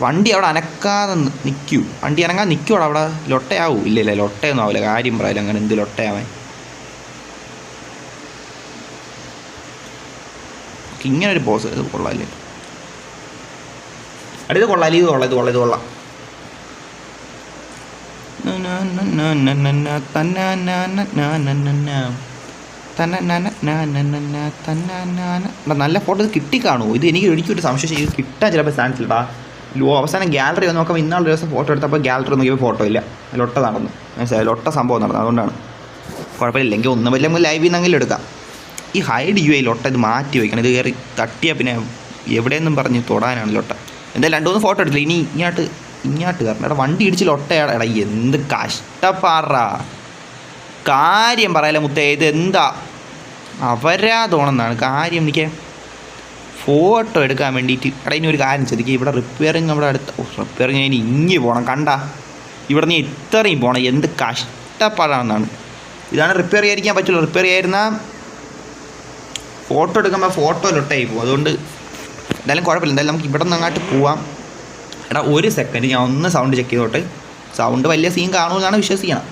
വണ്ടി അവിടെ അനക്കാതെ നിൽക്കൂ വണ്ടി അനങ്ങാതെ നിൽക്കൂ അവിടെ ലൊട്ടയാവൂ ഇല്ല ഇല്ല ലൊട്ടയൊന്നും ആവില്ല കാര്യം പറയാലും അങ്ങനെ എന്ത് ലൊട്ടയാവാൻ ഇങ്ങനെ ഒരു ബോസ് ഇത് കൊള്ളാല്ലേ അടി ഇത് കൊള്ളാം ഇത് കൊള്ളാം ഇത് കൊള്ളാം ഇത് കൊള്ളാം നല്ല ഫോട്ടോ ഇത് കിട്ടിക്കാണോ ഇത് എനിക്ക് എനിക്കൊരു സംശയം ഇത് കിട്ടാൻ ചിലപ്പോൾ ചാൻസ് ഇല്ലടാ അവസാനം ഗാലറി ഒന്ന് നോക്കാം ഇന്നാൾ ദിവസം ഫോട്ടോ എടുത്തപ്പോൾ ഗാലറി നോക്കിയപ്പോൾ ഫോട്ടോ ഇല്ല. ലൊട്ട നടന്നു. മനസ്സിലായി? ലൊട്ട സംഭവം നടന്നു. അതുകൊണ്ടാണ്. കുഴപ്പമില്ല എങ്കിൽ ഒന്നും വലിയ നമുക്ക് ലൈവിൽ നിന്നെങ്കിലും എടുക്കാം. ഈ ഹൈഡ് യു ഐ ലൊട്ട? ഇത് മാറ്റി വയ്ക്കണം ഇത് കയറി തട്ടിയാൽ പിന്നെ എവിടെയെന്നും പറഞ്ഞ് തൊടാനാണ് ലൊട്ട. എന്തായാലും രണ്ടു മൂന്ന് ഫോട്ടോ എടുത്തില്ല. ഇനി ഇങ്ങോട്ട് ഇങ്ങോട്ട് കയറണം എടാ വണ്ടി ഇടിച്ച് ലൊട്ടയാണ് എടാ എന്ത് കഷ്ടപ്പാറാ കാര്യം പറയല മുത്തേ. ഇത് എന്താ? അവരാ തോന്നുന്നതാണ്. കാര്യം എനിക്ക് ഫോട്ടോ എടുക്കാൻ വേണ്ടിയിട്ട്. എടാ ഇനി ഒരു കാര്യം ചോദിക്കുക ഇവിടെ റിപ്പയറിങ് നമ്മുടെ അടുത്ത്. റിപ്പയറിങ് ഇനി ഇങ്ങി പോകണം കണ്ട? ഇവിടെ നീ ഇത്രയും പോകണം എന്ത് കഷ്ടപ്പാടാണെന്നാണ്. ഇതാണ് റിപ്പയർ ചെയ്യാതിരിക്കാൻ പറ്റുള്ളൂ. റിപ്പയർ ചെയ്യായിരുന്ന ഫോട്ടോ എടുക്കുമ്പോൾ ഫോട്ടോ ലൊട്ടായി പോകും. അതുകൊണ്ട് എന്തായാലും കുഴപ്പമില്ല. എന്തായാലും നമുക്ക് ഇവിടെ നിന്ന് അങ്ങോട്ട് പോവാം. എടാ ഒരു സെക്കൻഡ് ഞാൻ ഒന്ന് സൗണ്ട് ചെക്ക് ചെയ്തോട്ടെ. സൗണ്ട് വലിയ സീൻ കാണുമെന്നാണ് വിശ്വസിക്കണം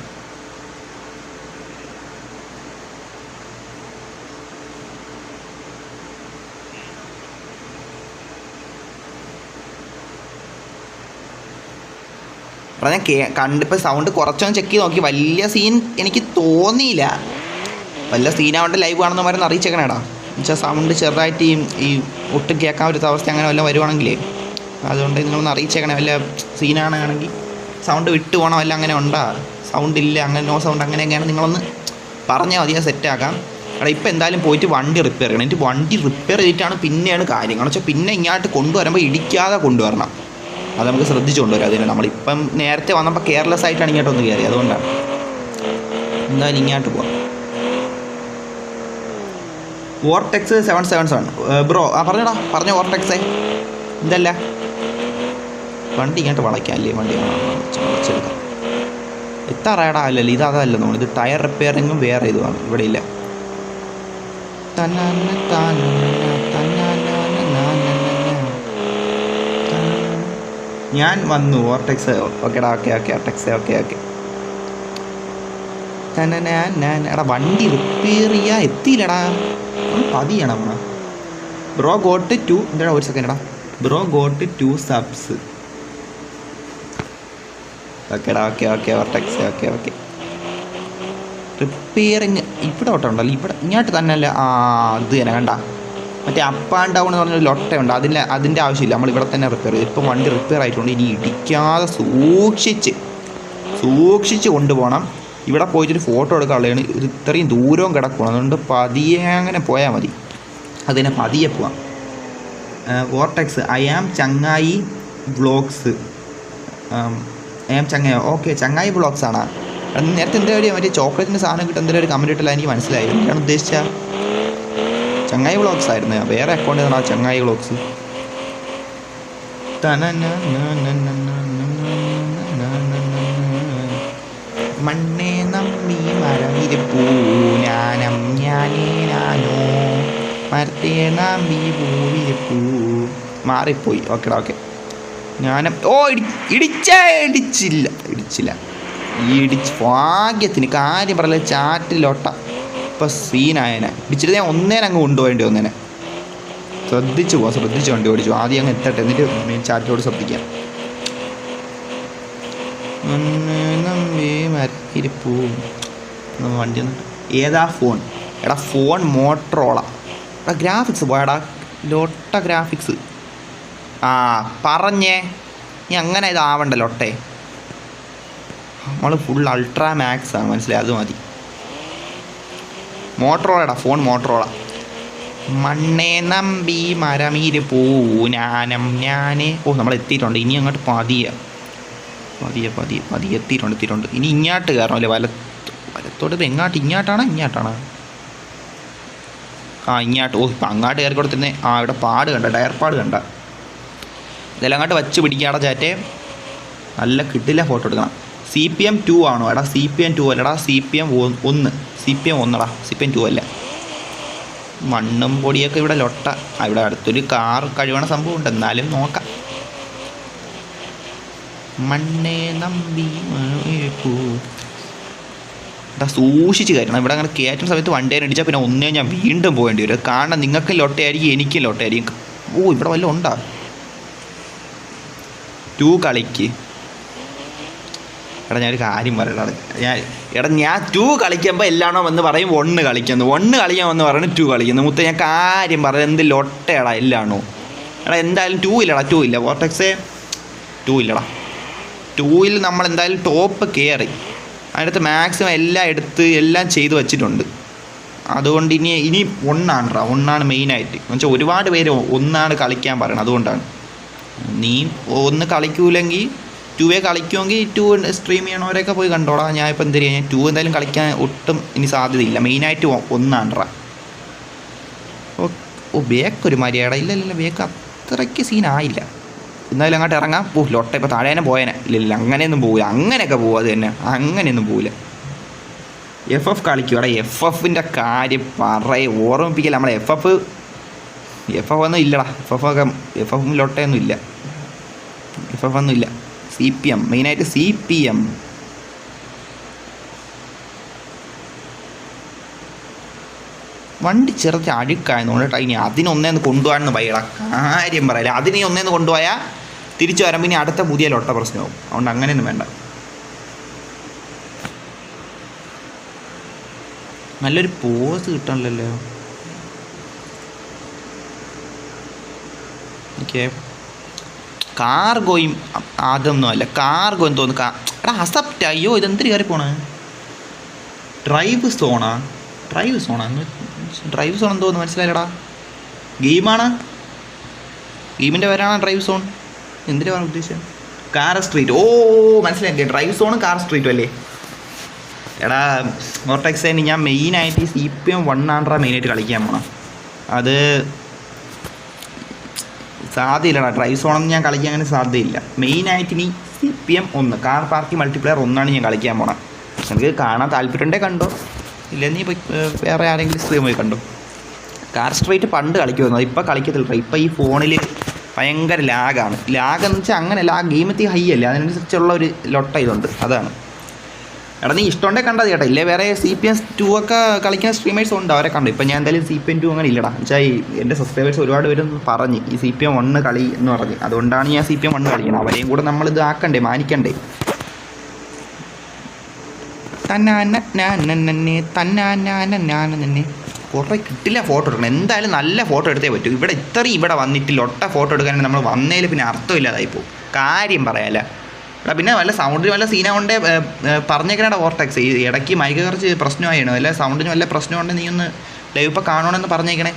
എടാ ഞാൻ കേ കണ്ടിപ്പോൾ സൗണ്ട് കുറച്ചൊന്ന് ചെക്ക് ചെയ്ത് നോക്കി. വലിയ സീൻ എനിക്ക് തോന്നിയില്ല. വല്ല സീനാവേണ്ട ലൈവ് കാണുന്ന ഒന്ന് അറിയിച്ചേക്കണേടാ. എന്നുവെച്ചാൽ സൗണ്ട് ചെറുതായിട്ട് ഈ ഈ ഒട്ടും കേൾക്കാൻ പറ്റാത്ത അവസ്ഥ അങ്ങനെ വല്ല വരുവാണെങ്കിലേ. അതുകൊണ്ട് നിങ്ങളൊന്ന് അറിയിച്ചേക്കണേ. വല്ല സീനാണെങ്കിൽ സൗണ്ട് വിട്ടു പോകണം വല്ല അങ്ങനെ ഉണ്ടാ? സൗണ്ട് ഇല്ല അങ്ങനെ നോ സൗണ്ട് അങ്ങനെയൊക്കെയാണ് നിങ്ങളൊന്ന് പറഞ്ഞാൽ മതി ഞാൻ സെറ്റാക്കാം എടാ ഇപ്പം എന്തായാലും പോയിട്ട് വണ്ടി റിപ്പയർ ചെയ്യണം. എന്നിട്ട് വണ്ടി റിപ്പയർ ചെയ്തിട്ടാണ് പിന്നെയാണ് കാര്യങ്ങൾ. വെച്ചാൽ പിന്നെ ഇങ്ങോട്ട് കൊണ്ടുവരുമ്പോൾ ഇടിക്കാതെ കൊണ്ടുവരണം. അത് നമുക്ക് ശ്രദ്ധിച്ചു കൊണ്ടുവരാം. അതിന് നമ്മളിപ്പം നേരത്തെ വന്നപ്പോൾ കെയർലെസ് ആയിട്ടാണ് ഇങ്ങോട്ട് ഒന്ന് കയറി അതുകൊണ്ടാണ്. എന്തായാലും ഇങ്ങോട്ട് പോവാം. Vortex seven seven seven bro ആ പറഞ്ഞടാ പറഞ്ഞ വോർടെക്സേ എന്തല്ല വണ്ടി ഇങ്ങോട്ട് വളയ്ക്കാം അല്ലേ? വണ്ടി വളച്ചെടുക്കാം എത്താറായടാ അല്ലല്ലോ ഇത് അതല്ല നമ്മൾ ഇത് ടയർ റിപ്പയറിങ്ങും വേറെ ഇതുമാണ്. ഇവിടെ ഇല്ല. താനാന തന്നാനാന നാനാനാന. തന്നാന. ഞാൻ വന്നു ഓർടെക്സ് ഓക്കേടാ okay okay vortex okay okay എടാ വണ്ടി റിപ്പയർ ചെയ്യാൻ എത്തിയില്ലടാ. പതിയണം ബ്രോ ഗോട്ട് ടു എന്താ ഒരു സെക്കൻഡ് എടാ. ബ്രോ ഗോട്ട് ടു സബ്സ് ഓക്കേടാ okay okay vortex okay okay repairing ഇവിടെ ഓട്ടം ഉണ്ടല്ലോ ഇവിടെ ഇങ്ങോട്ട് തന്നെ അല്ല ആ അത് തന്നെ കണ്ട. മറ്റേ അപ്പ് ആൻഡ് ഡൗൺ എന്ന് പറഞ്ഞൊരു ലൊട്ടയുണ്ട്. അതിന്റെ അതിന്റെ ആവശ്യമില്ല. നമ്മൾ ഇവിടെ തന്നെ റിപ്പയർ ചെയ്യും. ഇപ്പം വണ്ടി റിപ്പയർ ആയിട്ടുണ്ട്. ഇനി ഇടിക്കാതെ സൂക്ഷിച്ച് സൂക്ഷിച്ച് കൊണ്ടുപോകണം. ഇവിടെ പോയിട്ടൊരു ഫോട്ടോ എടുക്കാനുള്ളതാണ് ഇത് ഇത്രയും ദൂരവും കിടക്കണം അതുകൊണ്ട് പതിയെ അങ്ങനെ പോയാൽ മതി. അതിനെ പതിയെ പോവാം. വോർട്ടെക്സ് ഐ ആം ചങ്ങായി വ്ളോഗ്സ് ഐ ആം ചങ്ങായി ഓക്കെ ചങ്ങായി വ്ളോഗ്സ് ആണ്. നേരത്തെ എന്താ ഒരു മറ്റേ ചോക്ലേറ്റിന്റെ സാധനം കിട്ടും എന്തെങ്കിലും ഒരു കമന്റ് ഇട്ടില്ല. എനിക്ക് മനസ്സിലായി എന്താണ് ഉദ്ദേശിച്ച ചങ്ങായി വ്ളോഗ്സ് ആയിരുന്നു. വേറെ അക്കൗണ്ട് ആ ചങ്ങായി വ്ളോഗ്സ് മണ്ണേ നമ്മി മരമിരിപ്പൂ ഞാനം ഞാനേ ഞാനോ മരത്തേ നമ്പി പൂവിരിപ്പൂ. മാറിപ്പോയി. ഓക്കെടാ ഓക്കെ ഞാനും ഓ ഇടി ഇടിച്ചേ ഇടിച്ചില്ല. ഇടിച്ചില്ല. ഇടിച്ച് ഭാഗ്യത്തിന് കാര്യം പറയല ചാറ്റിലൊട്ട ഇപ്പം സീനായനെ. ഇടിച്ചിട്ട് ഞാൻ ഒന്നേനെ അങ്ങ് കൊണ്ടുപോകേണ്ടി വന്നേനെ. ശ്രദ്ധിച്ചു പോവാം ശ്രദ്ധിച്ച് വണ്ടി ഓടിച്ചു ആദ്യം അങ്ങ് എത്തട്ടെ എന്നിട്ട് മെയിൻ ചാറ്റിലോട് ശ്രദ്ധിക്കാം. വണ്ടി ഏതാ ഫോൺ എടാ ഫോൺ മോട്ടറോള എടാ ഗ്രാഫിക്സ് പോയടാ ലൊട്ട ഗ്രാഫിക്സ് ആ പറഞ്ഞേ. നീ അങ്ങനെ ഇതാവണ്ട ലൊട്ടെ നമ്മൾ ഫുൾ അൾട്രാ മാക്സ് ആണ് മനസ്സിലായി? അത് മതി. മോട്ടറോളടാ ഫോൺ മോട്ടറോള. മണ്ണേ നമ്പി മരമീര് പൂനാനം ഞാനേ. ഓ നമ്മൾ എത്തിയിട്ടുണ്ട് ഇനി അങ്ങോട്ട് പതിയെ. പതിയെ പതിയെ പതിയെ എത്തിയിട്ടുണ്ട് എത്തിയിട്ടുണ്ട്. ഇനി ഇങ്ങോട്ട് കയറണം അല്ലേ വല വലത്തോട്ട് ഇത് എങ്ങോട്ട്? ഇങ്ങോട്ടാണോ ഇങ്ങോട്ടാണ്? ആ ഇങ്ങോട്ട്. ഓ ഇപ്പം അങ്ങോട്ട് കയറി കൊടുത്തിരുന്നേ. ആ ഇവിടെ പാട് കണ്ട ടയർ പാട് കണ്ട. ഇതെല്ലാം അങ്ങോട്ട് വച്ച് പിടിക്കാടാ ചാറ്റേ. നല്ല കിട്ടില്ല ഫോട്ടോ എടുക്കണം. സി പി എം ടു ആണോ? എടാ സി പി എം ടു അല്ലടാ സി പി എം ഒന്ന്. സി പി എം ഒന്നടാ സി പി എം ടു അല്ല? മണ്ണും പൊടിയൊക്കെ ഇവിടെ ലൊട്ട. ഇവിടെ അടുത്തൊരു കാർ കഴിവണ സംഭവം ഉണ്ട് എന്നാലും നോക്കാം. മണ്ണേ നമ്പി സൂക്ഷിച്ച് കയറ്റണം. ഇവിടെ അങ്ങനെ കയറ്റുന്ന സമയത്ത് വണ്ടി അടിച്ചാൽ പിന്നെ ഒന്നേ ഞാൻ വീണ്ടും പോകേണ്ടി വരും. കാരണം നിങ്ങൾക്ക് ലൊട്ടയായിരിക്കും എനിക്കും ലൊട്ടയായിരിക്കും. ഓ ഇവിടെ വല്ലതും ഉണ്ടാ? ടു കളിക്ക്. എടാ ഞാനൊരു കാര്യം പറയടാ ഞാൻ എടാ ഞാൻ ടു കളിക്കുമ്പോൾ എല്ലാണോ എന്ന് പറയും ഒന്ന് കളിക്കുന്നു ഒന്ന് കളിക്കാൻ വന്ന് പറയുന്നത് ടു കളിക്കുന്നു. മുത്ത ഞാൻ കാര്യം പറയാം എന്ത് ലൊട്ടയടാ എല്ലാണോ എടാ എന്തായാലും ടു ഇല്ലടാ ടു ഇല്ല. വോട്ടക്സേ ടു ഇല്ലടാ. ടൂയിൽ നമ്മൾ എന്തായാലും ടോപ്പ് കയറി അതിനകത്ത് മാക്സിമം എല്ലാം എടുത്ത് എല്ലാം ചെയ്ത് വെച്ചിട്ടുണ്ട്. അതുകൊണ്ട് ഇനി ഇനി ഒന്നാണ് റാ ഒന്നാണ് മെയിനായിട്ട് എന്ന് വെച്ചാൽ ഒരുപാട് പേര് ഒന്നാണ് കളിക്കാൻ പറയണം അതുകൊണ്ടാണ്. നീ ഒന്ന് കളിക്കൂലെങ്കിൽ ടു വേ കളിക്കുമെങ്കിൽ ടു സ്ട്രീം ചെയ്യണവരൊക്കെ പോയി കണ്ടോടാ. ഞാൻ ഇപ്പോൾ എന്ത് ചെയ്യാം? ടു എന്തായാലും കളിക്കാൻ ഒട്ടും ഇനി സാധ്യതയില്ല. മെയിനായിട്ട് ഒന്നാണ് റാ ഓ ബേക്ക് ഒരു മര്യാദ. ഇല്ല ഇല്ല ബേക്ക് അത്രയ്ക്ക് സീനായില്ല എന്നാലും അങ്ങോട്ട് ഇറങ്ങാം. ഓ ലൊട്ട ഇപ്പോൾ താഴേനെ പോയനെ. ഇല്ല ഇല്ല അങ്ങനെയൊന്നും പോവില്ല. അങ്ങനെയൊക്കെ പോകും അത് തന്നെ. അങ്ങനെയൊന്നും പോവില്ല. എഫ് എഫ് കളിക്കും അവിടെ എഫ് എഫിന്റെ കാര്യം പറയ. ഓർമ്മിപ്പിക്കില്ല നമ്മളെ എഫ് എഫ് എഫ് എഫ് ഒന്നും ഇല്ലടാ. എഫ് എഫ് ഒക്കെ എഫ് എഫും ലൊട്ടയൊന്നും ഇല്ല. എഫ് എഫ് ഒന്നും ഇല്ല. സി പി എം മെയിനായിട്ട് സി പി എം വണ്ടി ചെറുത് അഴുക്കായതുകൊണ്ട് ഇനി അതിനൊന്നേന്ന് കൊണ്ടുപോകാൻ വയ്യട. കാര്യം പറയില്ല അതിനെ ഒന്നേന്ന് കൊണ്ടുപോയാൽ തിരിച്ചു വരുമ്പോൾ ഇനി അടുത്ത പുതിയ ലൊട്ട പ്രശ്നമാവും അതുകൊണ്ട് അങ്ങനെയൊന്നും വേണ്ട. നല്ലൊരു പോസ് കിട്ടണല്ലോ എനിക്ക് കാർഗോയും അതൊന്നും അല്ല. കാർഗോ എന്ന് തോന്നുന്നു എടാ അസപ്റ്റ് അയ്യോ ഇതെന്തിരി കയറി പോണേ? ഡ്രൈവ് സോണാ? ഡ്രൈവ് സോണാ? ഡ്രൈവ് സോൺ എന്തോന്ന് മനസ്സിലായില്ലടാ. ഗെയിമാണ്. ഗെയിമിന്റെ പേരാണ് ഡ്രൈവ് സോൺ. എന്തിനാണ് ഉദ്ദേശിച്ചത് കാർ സ്ട്രീറ്റ്. ഓ മനസ്സിലായി ഡ്രൈവ് സോണും കാർ സ്ട്രീറ്റും അല്ലേ? എടാ മോർടെക്സൈന് ഞാൻ മെയിനായിട്ട് ഈ സി പി എം വൺ ആണ്ട്രാ മെയിനായിട്ട് കളിക്കാൻ പോണം. അത് സാധ്യതയില്ലടാ ഡ്രൈവ് സോണൊന്നും ഞാൻ കളിക്കാൻ അങ്ങനെ സാധ്യതയില്ല. മെയിനായിട്ട് ഇനി സി പി എം ഒന്ന്. കാർ പാർക്കി മൾട്ടിപ്ലെയർ ഒന്നാണ് ഞാൻ കളിക്കാൻ പോണത് നിനക്ക് കാണാൻ താല്പര്യമുണ്ടേ കണ്ടോ? ഇല്ല നീ പോയി വേറെ ആരെങ്കിലും സ്ട്രീം പോയി കണ്ടോ? കാർ സ്ട്രൈറ്റ് പണ്ട് കളിക്കുമായിരുന്നു. ഇപ്പോൾ കളിക്കത്തില്ല ഇപ്പോൾ ഈ ഫോണിൽ ഭയങ്കര ലാഗാണ് ലാഗ് എന്ന് വെച്ചാൽ അങ്ങനെയല്ല ആ ഗെയിമെത്തി ഹൈ അല്ല? അതിനനുസരിച്ചുള്ള ഒരു ലൊട്ട ഇതുണ്ട്. അതാണ്. എടാ നീ ഇഷ്ടമുണ്ടേ കണ്ടത് ചേട്ടാ ഇല്ലേ വേറെ സി പി എൻ ടു ഒക്കെ കളിക്കുന്ന സ്ട്രീമേഴ്സ് ഉണ്ട് അവരെ കണ്ടു. ഇപ്പം ഞാൻ എന്തായാലും സി പി എം ടു അങ്ങനെ ഇല്ലടാ. വെച്ചാൽ എന്റെ സബ്സ്ക്രൈബേഴ്സ് ഒരുപാട് പേര് പറഞ്ഞ് ഈ സി പി എം വണ്ണ് കളി എന്ന് പറഞ്ഞ്. അതുകൊണ്ടാണ് ഞാൻ സി പി എം വണ്ണ് കളിക്കുന്നത് അവരെയും കൂടെ നമ്മൾ ഇത് ആക്കണ്ടേ മാനിക്കണ്ടേ? തന്നാന നാനന്നെ തന്നാന നാനന്നെ കുറേ കിട്ടില്ല ഫോട്ടോ എടുക്കണം. എന്തായാലും നല്ല ഫോട്ടോ എടുത്തേ പറ്റൂ. ഇവിടെ ഇത്രയും ഇവിടെ വന്നിട്ടില്ല. ഒട്ട ഫോട്ടോ എടുക്കാൻ നമ്മൾ വന്നതിൽ പിന്നെ അർത്ഥമില്ലാതായി പോകും. കാര്യം പറയാല്ല. എടാ പിന്നെ വല്ല സൗണ്ടിന് വല്ല സീന പറഞ്ഞേക്കണേടാ ഓർടെക്സ് ഈ ഇടയ്ക്ക് മൈക്ക് കുറച്ച് പ്രശ്നമായിരുന്നു വല്ല സൗണ്ടിന് വല്ല പ്രശ്നമുണ്ടെങ്കിൽ നീ ഒന്ന് ലൈവ് ഇപ്പോൾ കാണണമെന്ന് പറഞ്ഞേക്കണേ.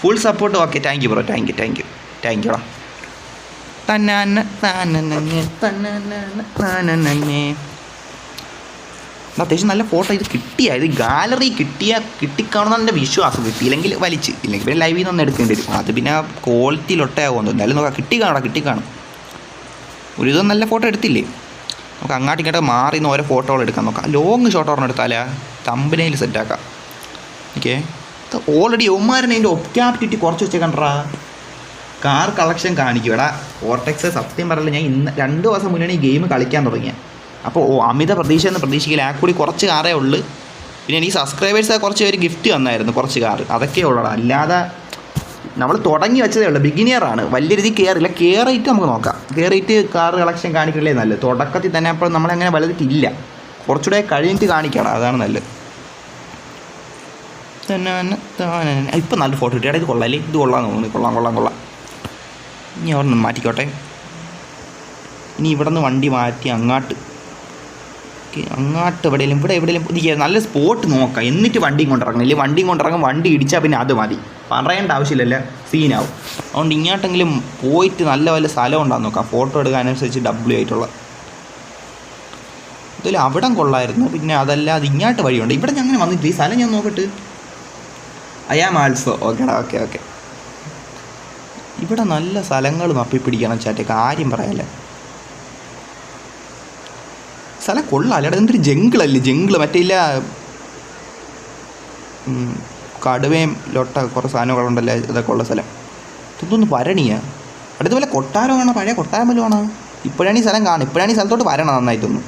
Full support okay thank you bro thank you thank you thank യുടാ തന്നാന അത്യാവശ്യം നല്ല ഫോട്ടോ ഇത് കിട്ടിയ. ഇത് ഗാലറി കിട്ടിയ കിട്ടിക്കാണെന്നാണ് എന്റെ വിശ്വാസം കിട്ടിയില്ലെങ്കിൽ വലിച്ച്. ഇല്ലെങ്കിൽ പിന്നെ ലൈവിൽ നിന്ന് എടുക്കേണ്ടി വരും. അത് പിന്നെ ക്വാളിറ്റി ലൊട്ടയാകുമെന്ന് എന്തായാലും നോക്കാം. കിട്ടി കാണാം കിട്ടി കാണും ഒരു ഇതും നല്ല ഫോട്ടോ എടുത്തില്ലേ? നമുക്ക് അങ്ങാട്ട് ഇങ്ങോട്ട് മാറി നിന്ന് ഓരോ ഫോട്ടോകൾ എടുക്കാൻ നോക്കാം. ലോങ് ഷോട്ട് ഓർമ്മ എടുത്താലേ തമ്പനയിൽ സെറ്റാക്കാം ഓക്കെ ഓൾറെഡി ഒമാരനെ അതിന്റെ ഒപ്റ്റാപ്റ്റിറ്റി കുറച്ച് വെച്ചേക്കണ്ടാ കാർ കളക്ഷൻ കാണിക്കും എടാ ഓർടെക്സ് സത്യം പറയില്ല ഞാൻ ഇന്ന് രണ്ട് ദിവസം മുന്നേ ഈ ഗെയിം കളിക്കാൻ തുടങ്ങിയത് അപ്പോൾ ഓ അമിത പ്രതീക്ഷ എന്ന് പ്രതീക്ഷിക്കില്ല ആ കൂടി കുറച്ച് കാറേ ഉള്ളൂ. പിന്നെ എനിക്ക് സബ്സ്ക്രൈബേഴ്സ് കുറച്ച് പേര് ഗിഫ്റ്റ് വന്നായിരുന്നു കുറച്ച് കാർ അതൊക്കെ ഉള്ളടാ. അല്ലാതെ നമ്മൾ തുടങ്ങി വെച്ചതേ ഉള്ളൂ. ബിഗിനിയറാണ് വലിയ രീതിയിൽ കയറില്ല കയറിയിട്ട് നമുക്ക് നോക്കാം. കയറിയിട്ട് കാർ കളക്ഷൻ കാണിക്കണേ നല്ലത്. തുടക്കത്തിൽ തന്നെ അപ്പോൾ നമ്മളങ്ങനെ വലുതിട്ടില്ല. കുറച്ചുകൂടെ കഴിഞ്ഞിട്ട് കാണിക്കണം. അതാണ് നല്ലത്. തന്നെ തന്നെ ഇപ്പം നല്ല ഫോട്ടോ കിട്ടിയാടാ ഇത് കൊള്ളാല്ലേ ഇത് കൊള്ളാം തോന്നുന്നു. കൊള്ളാം കൊള്ളാം കൊള്ളാം. ഇനി അവിടെ നിന്ന് മാറ്റിക്കോട്ടെ. ഇനി ഇവിടെ നിന്ന് വണ്ടി മാറ്റി അങ്ങാട്ട്. അങ്ങാട്ട് എവിടെയെങ്കിലും ഇവിടെ എവിടെയെങ്കിലും. നല്ല സ്പോട്ട് നോക്കാം. എന്നിട്ട് വണ്ടിയും കൊണ്ടിറങ്ങണം. ഇല്ലെങ്കിൽ വണ്ടിയും കൊണ്ടിറങ്ങും. വണ്ടി ഇടിച്ചാൽ പിന്നെ അത് മതി. പറയേണ്ട ആവശ്യമില്ല സീനാവും അതുകൊണ്ട് ഇങ്ങോട്ടെങ്കിലും പോയിട്ട് നല്ല വല്ല സ്ഥലം ഉണ്ടാകും നോക്കാം. ഫോട്ടോ എടുക്കാനനുസരിച്ച് ഡബ്ല്യു ആയിട്ടുള്ള. ഇതിൽ അവിടം കൊള്ളായിരുന്നു. പിന്നെ അതല്ലാതെ ഇങ്ങോട്ട് വഴിയുണ്ട്. ഇവിടെ ഞാൻ അങ്ങനെ വന്നിട്ട് ഈ സ്ഥലം ഞാൻ നോക്കട്ട്. ആം ആൾസോ ഓക്കേടാ ഓക്കെ ഓക്കെ ഇവിടെ നല്ല സ്ഥലങ്ങൾ മപ്പിപ്പിടിക്കണം ചാറ്റെ. കാര്യം പറയാല്ലേ. സ്ഥലം കൊള്ളാല്ലേ എന്തൊരു ജംഗിളല്ലേ ജംഗിൾ മറ്റേ ഇല്ല. കടുവയും ലൊട്ട കുറേ സാധനങ്ങളുണ്ടല്ലേ ഇതൊക്കെ ഉള്ള സ്ഥലം. ഇതൊന്നും വരണിയാ. അടുത്ത പോലെ കൊട്ടാരമാണോ പഴയ കൊട്ടാരം വല്ലതുമാണോ ഇപ്പോഴാണ് ഈ സ്ഥലം കാണും ഇപ്പോഴാണ് ഈ സ്ഥലത്തോട്ട് വരണം നന്നായിട്ടൊന്നും.